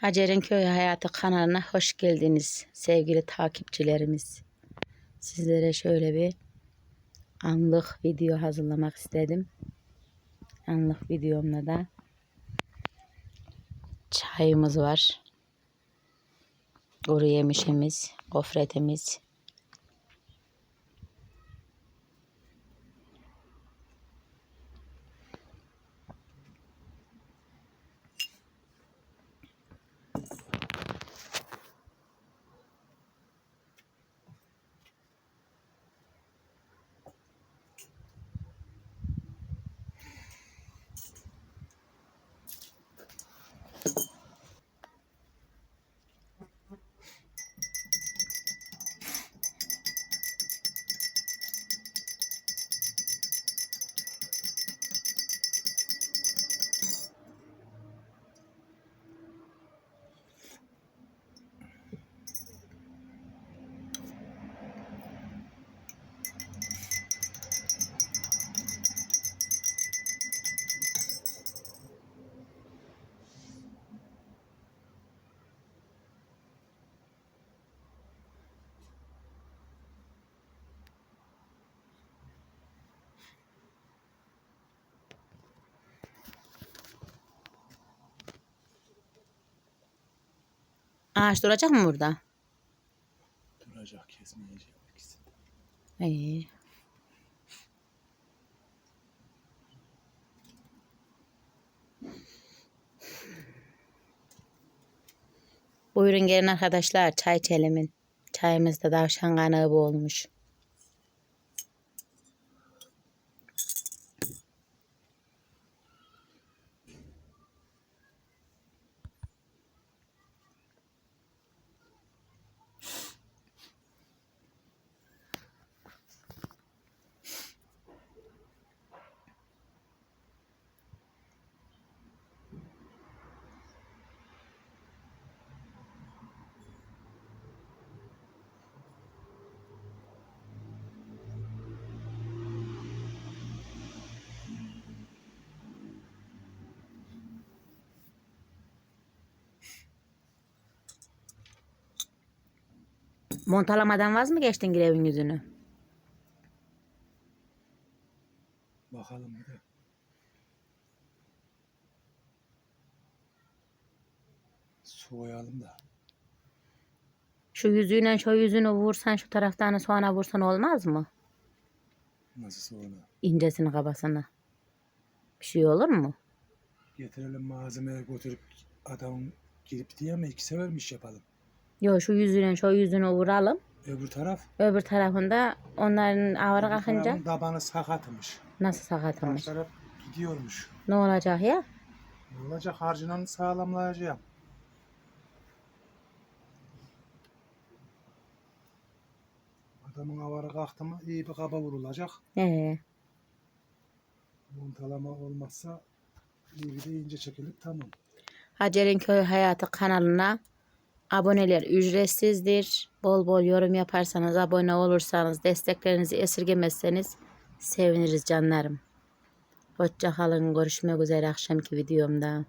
Hacer'in Köy Hayatı kanalına hoş geldiniz sevgili takipçilerimiz. Sizlere şöyle bir anlık video hazırlamak istedim. Anlık videomda da çayımız var. Kuru yemişimiz, gofretimiz. Ağaç duracak mı burada? Duracak kesmeyecek ikisi. İyi. Buyurun gelin arkadaşlar çay içelim. Çayımız da tavşan kanağı olmuş. Montalamadan vaz mı geçtin grevin yüzünü? Bakalım bir de. Soğuyalım da. Şu yüzüyle şu yüzünü vursan şu taraftan soğana vursan olmaz mı? Nasıl soğuna? İncesini kabasını. Bir şey olur mu? Getirelim malzemeleri götürüp adamın girip diye mi iki sefer mi iş yapalım? Yok şu yüzüyle şu yüzünü vuralım. Öbür taraf. Öbür tarafında onların ağrı öbür kalkınca tabanı sakatmış. nasıl Karşı sakatmış? taraf gidiyormuş. Ne olacak ya? Ne olacak harcından sağlamlayacağım. Adamın avarı kalktı mı iyi bir kaba vurulacak. Ee, Montalama olmazsa iyi bir de ince çekilip tamam. Hacer'in Köy Hayatı kanalına aboneler ücretsizdir. Bol bol yorum yaparsanız, abone olursanız, desteklerinizi esirgemezseniz seviniriz canlarım. Hoşça kalın. Görüşmek üzere akşamki videomda.